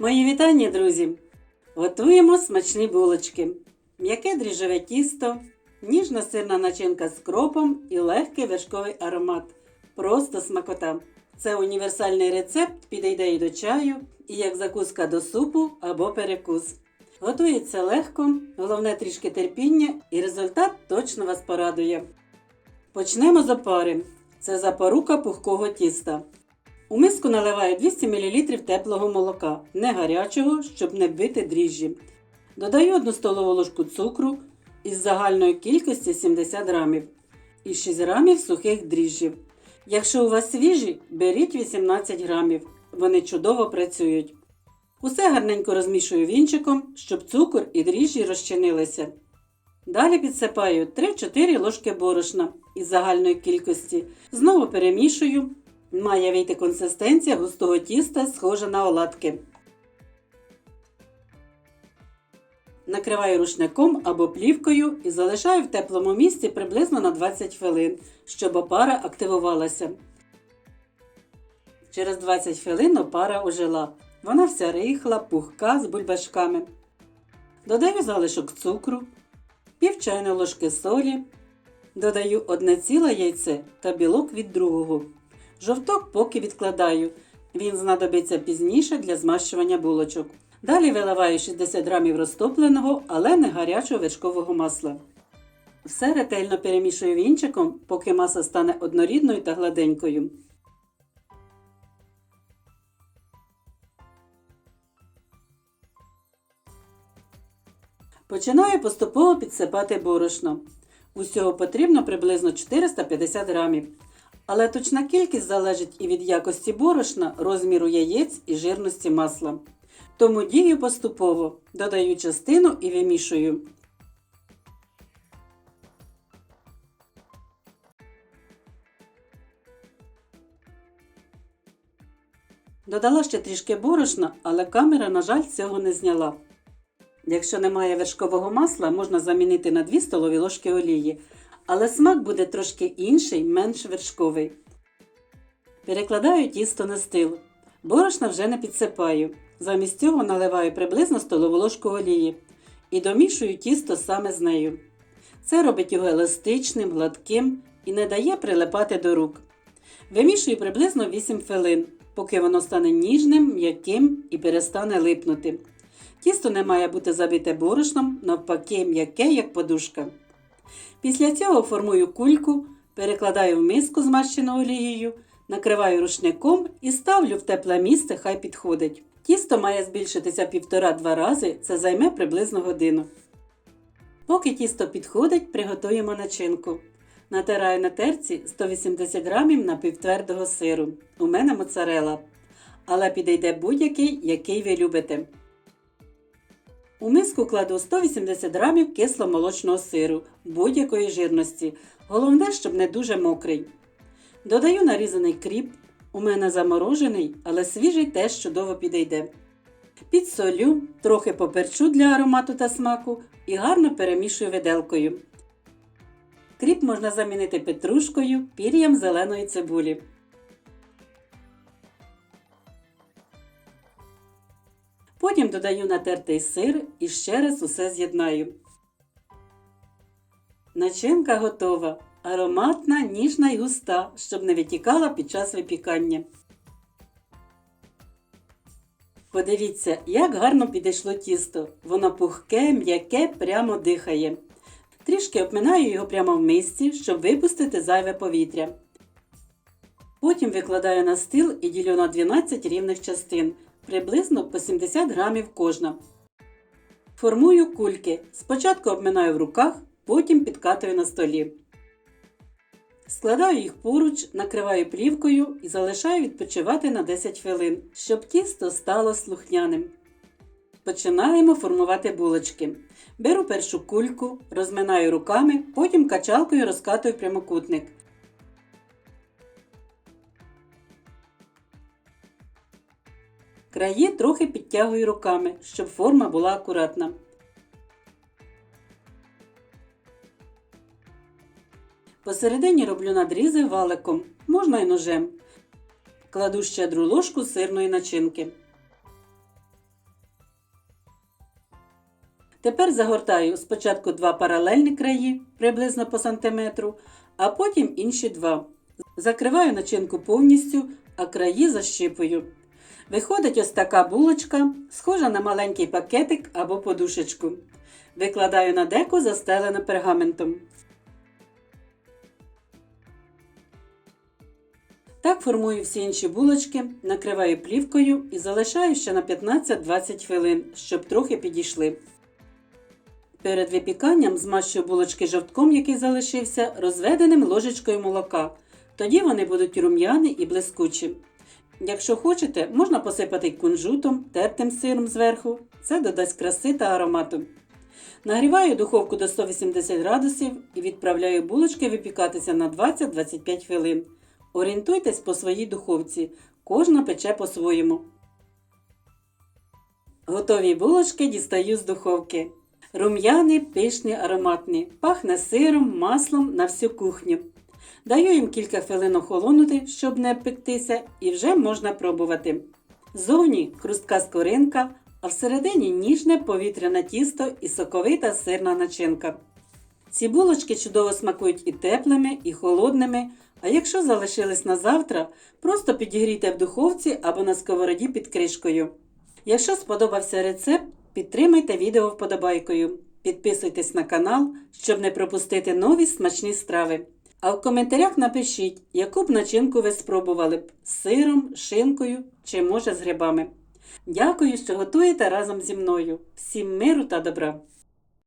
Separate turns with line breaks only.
Мої вітання, друзі! Готуємо смачні булочки. М'яке дріжджове тісто, ніжна сирна начинка з кропом і легкий вершковий аромат. Просто смакота. Це універсальний рецепт, підійде і до чаю, і як закуска до супу або перекус. Готується легко, головне трішки терпіння, і результат точно вас порадує. Почнемо з опари. Це запорука пухкого тіста. У миску наливаю 200 мл теплого молока, не гарячого, щоб не бити дріжджі. Додаю 1 столову ложку цукру із загальної кількості 70 грамів і 6 грамів сухих дріжджів. Якщо у вас свіжі, беріть 18 грамів. Вони чудово працюють. Усе гарненько розмішую вінчиком, щоб цукор і дріжджі розчинилися. Далі підсипаю 3-4 ложки борошна із загальної кількості. Знову перемішую. Має вийти консистенція густого тіста, схожа на оладки. Накриваю рушником або плівкою і залишаю в теплому місці приблизно на 20 хвилин, щоб опара активувалася. Через 20 хвилин опара ожила. Вона вся рихла, пухка з бульбашками. Додаю залишок цукру, пів чайної ложки солі. Додаю одне ціле яйце та білок від другого. Жовток поки відкладаю. Він знадобиться пізніше для змащування булочок. Далі виливаю 60 грамів розтопленого, але не гарячого вершкового масла. Все ретельно перемішую вінчиком, поки маса стане однорідною та гладенькою. Починаю поступово підсипати борошно. Усього потрібно приблизно 450 грамів. Але точна кількість залежить і від якості борошна, розміру яєць і жирності масла. Тому дію поступово, додаю частину і вимішую. Додала ще трішки борошна, але камера, на жаль, цього не зняла. Якщо немає вершкового масла, можна замінити на 2 столові ложки олії, але смак буде трошки інший, менш вершковий. Перекладаю тісто на стил. Борошна вже не підсипаю. Замість цього наливаю приблизно столову ложку олії і домішую тісто саме з нею. Це робить його еластичним, гладким і не дає прилипати до рук. Вимішую приблизно 8 хвилин, поки воно стане ніжним, м'яким і перестане липнути. Тісто не має бути забите борошном, навпаки, м'яке, як подушка. Після цього формую кульку, перекладаю в миску змащену олією, накриваю рушником і ставлю в тепле місце, хай підходить. Тісто має збільшитися півтора-два рази, це займе приблизно годину. Поки тісто підходить, приготуємо начинку. Натираю на терці 180 грамів напівтвердого сиру. У мене моцарела. Але підійде будь-який, який ви любите. У миску кладу 180 грамів кисломолочного сиру будь-якої жирності. Головне, щоб не дуже мокрий. Додаю нарізаний кріп. У мене заморожений, але свіжий теж чудово підійде. Підсолю, трохи поперчу для аромату та смаку і гарно перемішую виделкою. Кріп можна замінити петрушкою, пір'ям зеленої цибулі. Потім додаю натертий сир і ще раз усе з'єднаю. Начинка готова. Ароматна, ніжна і густа, щоб не витікала під час випікання. Подивіться, як гарно підійшло тісто. Воно пухке, м'яке, прямо дихає. Трішки обминаю його прямо в мисці, щоб випустити зайве повітря. Потім викладаю на стіл і ділю на 12 рівних частин, приблизно по 70 грамів кожна. Формую кульки. Спочатку обминаю в руках, потім підкатую на столі. Складаю їх поруч, накриваю плівкою і залишаю відпочивати на 10 хвилин, щоб тісто стало слухняним. Починаємо формувати булочки. Беру першу кульку, розминаю руками, потім качалкою розкатую прямокутник. Краї трохи підтягую руками, щоб форма була акуратна. Посередині роблю надрізи валиком, можна й ножем. Кладу щедру ложку сирної начинки. Тепер загортаю спочатку два паралельні краї, приблизно по сантиметру, а потім інші два. Закриваю начинку повністю, а краї защипую. Виходить ось така булочка, схожа на маленький пакетик або подушечку. Викладаю на деко, застелене пергаментом. Так формую всі інші булочки, накриваю плівкою і залишаю ще на 15-20 хвилин, щоб трохи підійшли. Перед випіканням змащую булочки жовтком, який залишився, розведеним ложечкою молока. Тоді вони будуть рум'яні і блискучі. Якщо хочете, можна посипати кунжутом, тертим сиром зверху. Це додасть краси та аромату. Нагріваю духовку до 180 градусів і відправляю булочки випікатися на 20-25 хвилин. Орієнтуйтесь по своїй духовці, кожна пече по-своєму. Готові булочки дістаю з духовки. Рум'яні, пишні, ароматні, пахне сиром, маслом на всю кухню. Даю їм кілька хвилин охолонути, щоб не пектися, і вже можна пробувати. Зовні хрустка скоринка, а всередині ніжне повітряне тісто і соковита сирна начинка. Ці булочки чудово смакують і теплими, і холодними, а якщо залишились на завтра, просто підігрійте в духовці або на сковороді під кришкою. Якщо сподобався рецепт, підтримайте відео вподобайкою. Підписуйтесь на канал, щоб не пропустити нові смачні страви. А в коментарях напишіть, яку б начинку ви спробували б з сиром, шинкою чи може з грибами. Дякую, що готуєте разом зі мною. Всім миру та добра!